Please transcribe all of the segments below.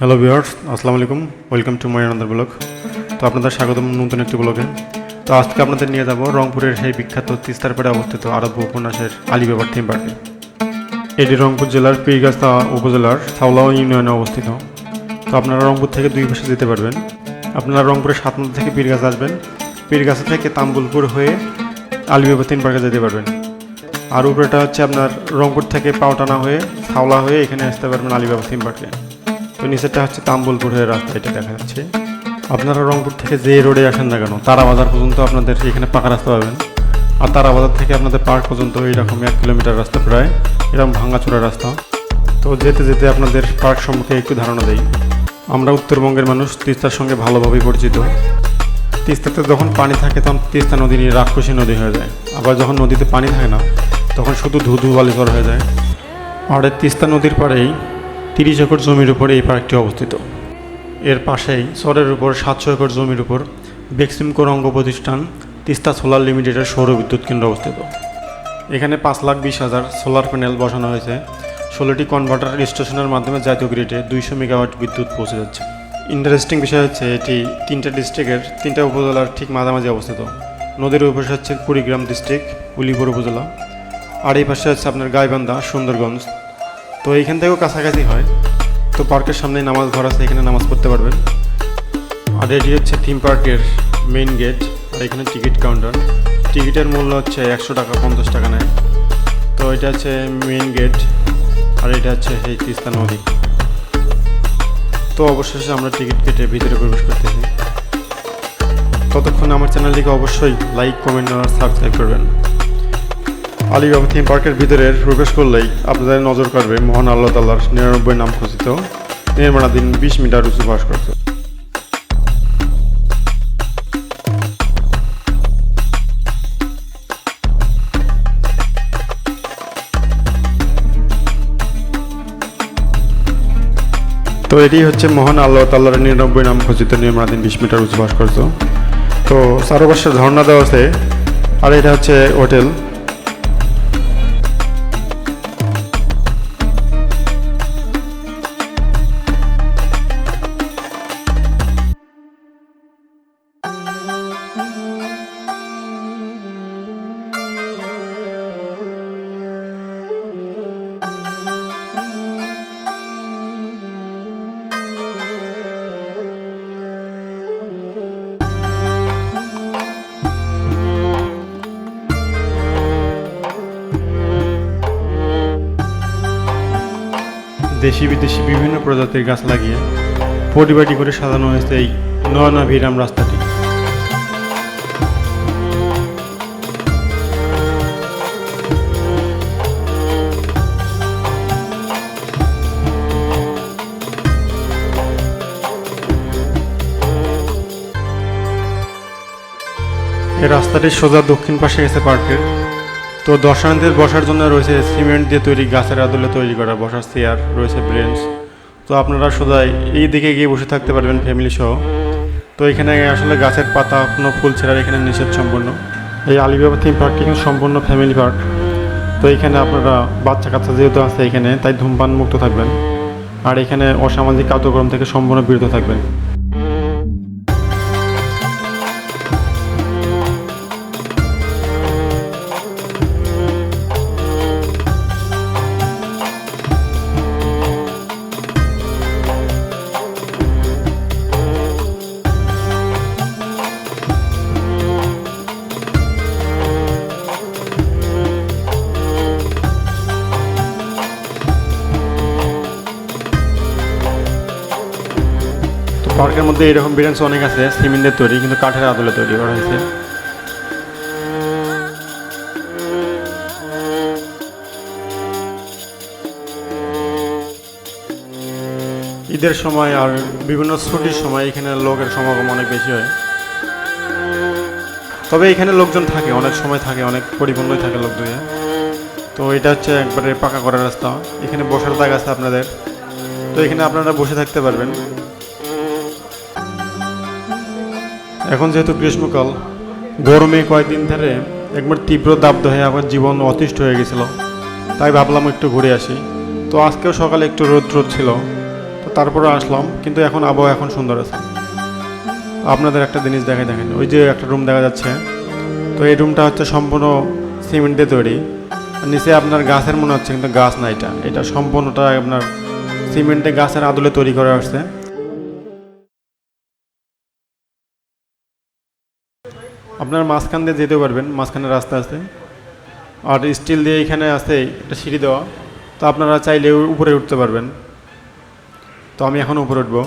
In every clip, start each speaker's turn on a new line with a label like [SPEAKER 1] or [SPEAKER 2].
[SPEAKER 1] Hello viewers আসসালামু আলাইকুম। Welcome to my another blog তো আপনাদের স্বাগতম নতুন একটি ব্লগে তো আজকে আপনাদের নিয়ে যাব রংপুরের সেই বিখ্যাত তিস্তার পেড়ে অবস্থিত আরব উপন্যাসের আলিবাবার থিম পার্কে এটি রংপুর জেলার পীরগাছা উপজেলার সাউলাও ইউনিয়নে অবস্থিত। তো আপনারা রংপুর থেকে দুই পাশে যেতে পারবেন। আপনারা রংপুরের সাত নদী থেকে পীরগাছা আসবেন। পীরগাছা থেকে তাম্বুলপুর হয়ে আলিবাবার থিম পার্কে যেতে পারবেন। আর উপরেটা হচ্ছে আপনার রংপুর থেকে পাওটানা হয়ে সাওলা হয়ে এখানে আসতে পারবেন আলিবাবা থিম পার্কে তো নিচেরটা হচ্ছে তাম্বুলপুর হয়ে রাস্তা এটা দেখা যাচ্ছে। আপনারা রংপুর থেকে যে রোডে আসেন না কেন তারা বাজার পর্যন্ত আপনাদের এখানে পাকা রাস্তা পাবেন। আর তারা বাজার থেকে আপনাদের পার্ক পর্যন্ত এইরকম এক কিলোমিটার রাস্তা প্রায়, এরকম ভাঙাচোরা রাস্তা। তো যেতে যেতে আপনাদের পার্ক সম্পর্কে একটু ধারণা দেই। আমরা উত্তরবঙ্গের মানুষ, তিস্তার সঙ্গে ভালোভাবেই পরিচিত। তিস্তাতে যখন পানি থাকে, তখন তিস্তা নদী নিয়ে রাক্ষসী নদী হয়ে যায়। আবার যখন নদীতে পানি থাকে না, তখন শুধু ধুধু বালিচর হয়ে যায়। আর তিস্তা নদীর পাড়েই তিরিশ একর জমির উপর এই পার্কটি অবস্থিত। এর পাশেই চরের উপর সাতশো একর জমির উপর বেক্সিমকোর অঙ্গ প্রতিষ্ঠান তিস্তা সোলার লিমিটেডের সৌর বিদ্যুৎ কেন্দ্র অবস্থিত। এখানে পাঁচ লাখ বিশ হাজার সোলার প্যানেল বসানো হয়েছে। ষোলোটি কনভার্টার স্টেশনের মাধ্যমে জাতীয় গ্রিডে দুইশো মেগাওয়াট বিদ্যুৎ পৌঁছে যাচ্ছে। ইন্টারেস্টিং বিষয় হচ্ছে এটি তিনটা ডিস্ট্রিক্টের তিনটা উপজেলার ঠিক মাঝামাঝি অবস্থিত। নদীর ওই হচ্ছে কুড়িগ্রাম ডিস্ট্রিক্ট, উলিপুর উপজেলা। আর এই পাশে হচ্ছে আপনার গাইবান্ধা, সুন্দরগঞ্জ তো এইখান থেকেও কাছাকাছি হয়। তো পার্কের সামনে নামাজ ঘর আছে, এখানে নামাজ পড়তে পারবেন। আর এটি হচ্ছে থিম পার্কের মেইন গেট আর এখানে টিকিট কাউন্টার টিকিটের মূল্য হচ্ছে একশো টাকা, পঞ্চাশ টাকা নেয়। তো এটা হচ্ছে মেইন গেট আর এটা হচ্ছে এই তিস্তা নদী। তো অবশেষে আমরা টিকিট কেটে ভিতরে প্রবেশ করতেছি। ততক্ষণ আমার চ্যানেলটিকে অবশ্যই লাইক কমেন্ট আর সাবস্ক্রাইব করবেন। আলিবাবা থিম পার্কের ভিতরে প্রবেশ করলেই আপনাদের নজর কাড়বে মহান আল্লাহ তাল্লার নিরানব্বই নাম খচিত নির্মাণাধীন বিশ মিটার উঁচু ভাস্কর্য। তো এটি হচ্ছে মহান আল্লাহ তাল্লার নিরানব্বই নাম খচিত নির্মাণাধীন বিশ মিটার উঁচু ভাস্কর্য। তো চারপাশে ঝর্ণা দেওয়া আছে, আর এটা হচ্ছে হোটেল। দেশি বিদেশি বিভিন্ন প্রজাতির গাছ লাগিয়ে পরিপাটি করে সাজানো হয়েছে এই নয়না ভিরাম রাস্তাটি। এই রাস্তাটির সোজা দক্ষিণ পাশে গেছে পার্কের। তো দর্শনার্থীদের বসার জন্য রয়েছে সিমেন্ট দিয়ে তৈরি গাছের আদলে তৈরি করা বসার চেয়ার, রয়েছে ব্রেঞ্চ। তো আপনারা সোজাই এই দিকে গিয়ে বসে থাকতে পারবেন ফ্যামিলি সহ। তো এখানে আসলে গাছের পাতা কোনো ফুল ছেড়ার এখানে নিষেধ সম্পূর্ণ এই আলিবাবা থিম পার্কটি কিন্তু সম্পূর্ণ ফ্যামিলি পার্ক তো এখানে আপনারা বাচ্চা কাচ্চা যেহেতু আছে এখানে, তাই ধূমপান মুক্ত থাকবেন। আর এখানে অসামাজিক কার্যক্রম থেকে সম্পূর্ণ বিরত থাকবেন। পার্কের মধ্যে এরকম ব্রেঞ্চ অনেক আছে সিমেন্টের তৈরি, কিন্তু কাঠের আদলে তৈরি করা হয়েছে। ঈদের সময় আর বিভিন্ন ছুটির সময় এখানে লোকের সমাগম অনেক বেশি হয়। তবে এখানে লোকজন থাকে, অনেক সময় থাকে, অনেক পরিপূর্ণই থাকে লোক দুয়ে তো এটা হচ্ছে একবারে পাকা করার রাস্তা। এখানে বসার জায়গা আছে আপনাদের। তো এখানে আপনারা বসে থাকতে পারবেন। এখন যেহেতু গ্রীষ্মকাল, গরমে কয়েকদিন ধরে একবার তীব্র দাবদাহে আবার জীবন অতিষ্ঠ হয়ে গেছিল। তাই ভাবলাম একটু ঘুরে আসি। তো আজকেও সকালে একটু রোদ রোদ ছিল। তো তারপরে আসলাম, কিন্তু এখন আবহাওয়া এখন সুন্দর আছে। আপনাদের একটা জিনিস দেখাই, দেখেন, ওই যে একটা রুম দেখা যাচ্ছে। তো এই রুমটা হচ্ছে সম্পূর্ণ সিমেন্টে তৈরি। নিচে আপনার গাছের মনে হচ্ছে, কিন্তু গাছ না এটা। এটা সম্পূর্ণটা আপনার সিমেন্টে গাছের আদলে তৈরি করা আসছে আপনার মাঝখান দিয়ে যেতে পারবেন, মাঝখানে রাস্তা আছে। আর স্টিল দিয়ে এখানে আছে একটা সিঁড়ি দেওয়া। তো আপনারা চাইলে উপরে উঠতে পারবেন। তো আমি এখন উপরে উঠবো।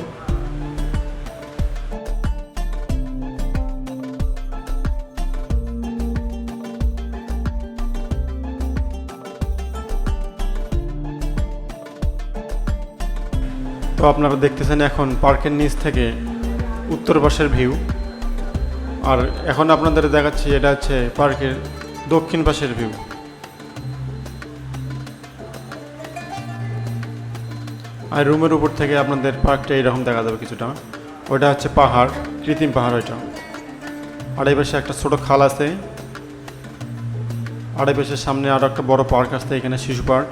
[SPEAKER 1] তো আপনারা দেখতেছেন এখন পার্কের নিচ থেকে উত্তর পাশের ভিউ আর এখন আপনাদের দেখাচ্ছি এটা হচ্ছে পার্কের দক্ষিণ পাশের ভিউ আর রুমের উপর থেকে আপনাদের পার্কটা এইরকম দেখা যাবে কিছুটা। ওটা হচ্ছে পাহাড়, কৃত্রিম পাহাড় ওইটা। আর এই পাশে একটা ছোট খাল আছে। আর এই পাশের সামনে আরও একটা বড় পার্ক আছে, এখানে শিশু পার্ক।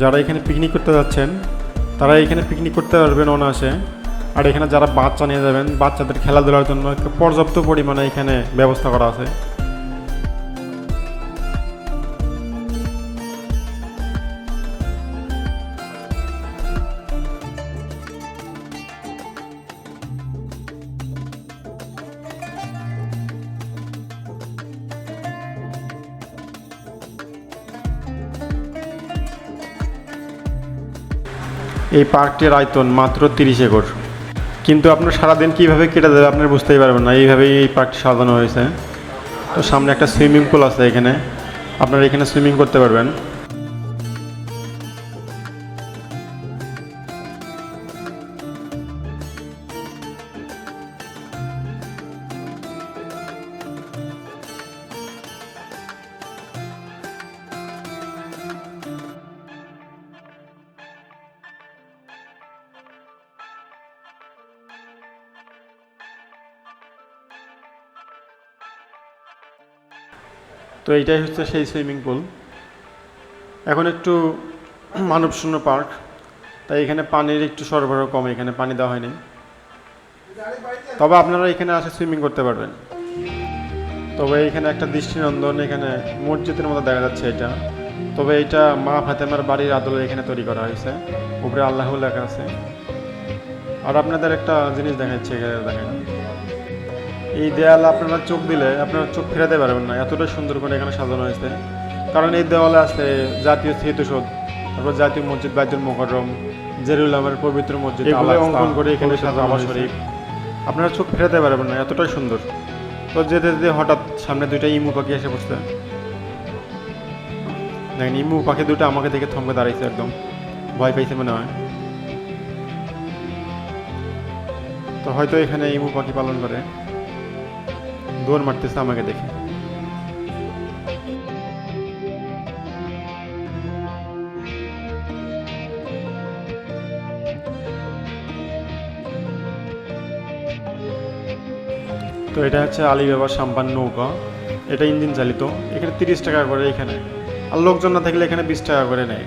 [SPEAKER 1] যারা এখানে পিকনিক করতে যাচ্ছেন, তারা এখানে পিকনিক করতে পারবেন অনায়াসে। আর এখানে যারা বাচ্চা নিয়ে যাবেন, বাচ্চাদের খেলাধুলার জন্য পর্যাপ্ত পরিমাণে এখানে ব্যবস্থা করা আছে। এই পার্কটির আয়তন মাত্র তিরিশ একর। কিন্তু আপনার সারাদিন কীভাবে কেটে দেবে আপনি বুঝতেই পারবেন না, এইভাবেই এই পার্কটি সাজানো হয়েছে। তো সামনে একটা সুইমিং পুল আছে এখানে। আপনারা এখানে সুইমিং করতে পারবেন। তো এইটাই হচ্ছে সেই সুইমিং পুল। এখন একটু মানবশূন্য পার্ক, তাই এখানে পানির একটু সরবরাহ কম, এখানে পানি দেওয়া হয়নি। তবে আপনারা এখানে আসে সুইমিং করতে পারবেন। তবে এখানে একটা দৃষ্টিনন্দন, এখানে মসজিদের মতো দেখা যাচ্ছে এটা। তবে এটা মা ফাতেমার বাড়ির আদলে এখানে তৈরি করা হয়েছে। উপরে আল্লাহ লেখা আছে। আর আপনাদের একটা জিনিস দেখাচ্ছে, এখানে দেখেন। এই দেয়াল আপনারা চোখ দিলে আপনারা চোখ ফেরাতে পারবেন না। এতটা সুন্দর করে এখানে সাজানো হয়েছে। কারণ এই দেওয়ালে আছে জাতীয় স্মৃতিসৌধ তারপর জাতীয় মসজিদ বাইতুল মোকাররম জেরুলামের পবিত্র মসজিদ এগুলো অঙ্কন করে এখানে সাজানো শরীফ আপনারা চোখ ফেরাতে পারবেন না এতটাই সুন্দর। তো যেতে যেতে হঠাৎ সামনে দুইটা ইমু পাখি এসে বসতে দেখেন ইমু পাখি দুটো আমাকে দেখে থমকে দাঁড়াইছে একদম। ভয় পাইছে মনে হয়। তো হয়তো এখানে ইমু পাখি পালন করে। দৌড় মারতেছে আমাকে দেখে। তো এটা হচ্ছে আলিবাবা সাম্পান নৌকা। এটা ইঞ্জিন চালিত। এখানে তিরিশ টাকা করে এখানে। আর লোকজন না থাকলে এখানে বিশ টাকা করে নেয়।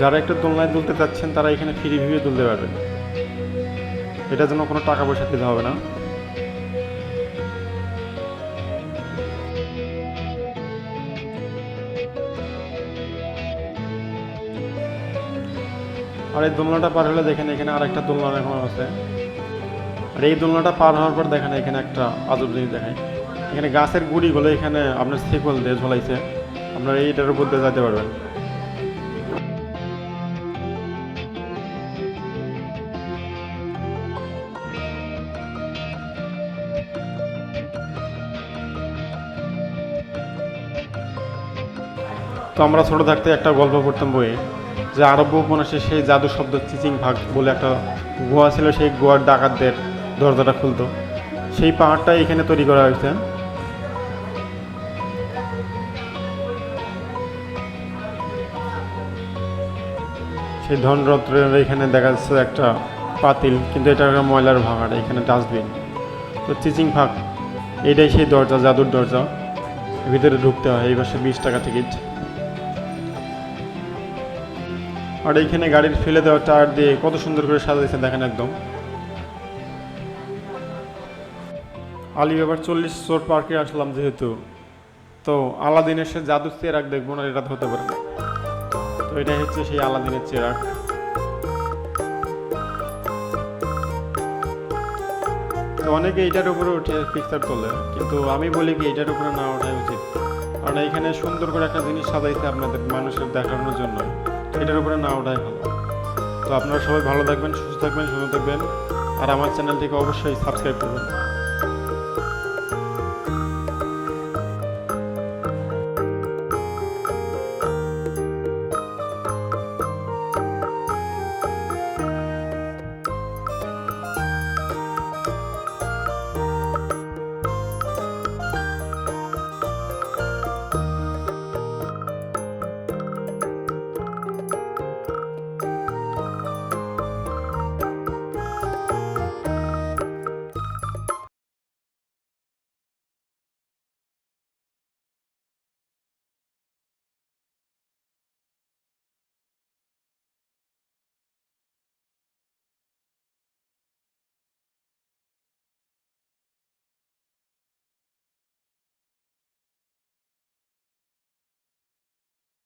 [SPEAKER 1] যারা একটু দোলনায় তুলতে চাচ্ছেন, তারা এখানে ফ্রি ভিউ তুলতে পারবেন। এটার জন্য কোনো টাকা পয়সা দিতে হবে না। আর এই দোলনাটা পার হলে দেখেন এখানে আরেকটা দোলনা এখন আছে। আর এই দোলনাটা পার হওয়ার পর দেখেন এখানে একটা আজব জিনিস দেখায় এখানে গাছের গুড়িগুলো এখানে আপনার সেকল দিয়ে ঝোলাইছে। আপনারা এইটার উপর দিয়ে যেতে পারবেন। তো আমরা ছোট থাকতে একটা গল্প পড়তাম বইয়ে। যে আরব্য উপন্যাসে সেই জাদু শব্দ চিচিং ভাগ বলে একটা গুহা ছিল, সেই গুহার ডাকাতদের দরজাটা খুলতো। সেই পাহাড়টা এখানে তৈরি করা হয়েছে। সেই ধনরত্নের এখানে দেখা যাচ্ছে একটা পাতিল, কিন্তু এটা একটা ময়লার ভাঙার এখানে ডাস্টবিন। তো চিচিং ফাঁক এটাই সেই দরজা, জাদুর দরজা। ভিতরে ঢুকতে হয়, এই পাশে বিশ টাকা টিকিট। আর এইখানে গাড়ির ফেলে দেওয়া টায়ার দিয়ে কত সুন্দর করে সাজাইছে দেখেন একদম। আলিবাবার চল্লিশ চোর পার্কে আসলাম যেহেতু, তো আলাদিনের সে জাদুর চেরাক দেখব না, এটা হতে পারে। তো এটাই হচ্ছে সেই আলাদিনের চেরাক তো অনেকে এইটার উপরে উঠে পিকচার তোলে, কিন্তু আমি বলি কি এটার উপরে না ওঠাই উচিত। কারণ এইখানে সুন্দর করে একটা জিনিস সাজাইছে আপনাদের মানুষের দেখানোর জন্য। এটার উপরে না ওঠাই ভালো। তো আপনারা সবাই ভালো থাকবেন, সুস্থ থাকবেন, সুন্দর থাকবেন। আর আমার চ্যানেলটিকে অবশ্যই সাবস্ক্রাইব করবেন।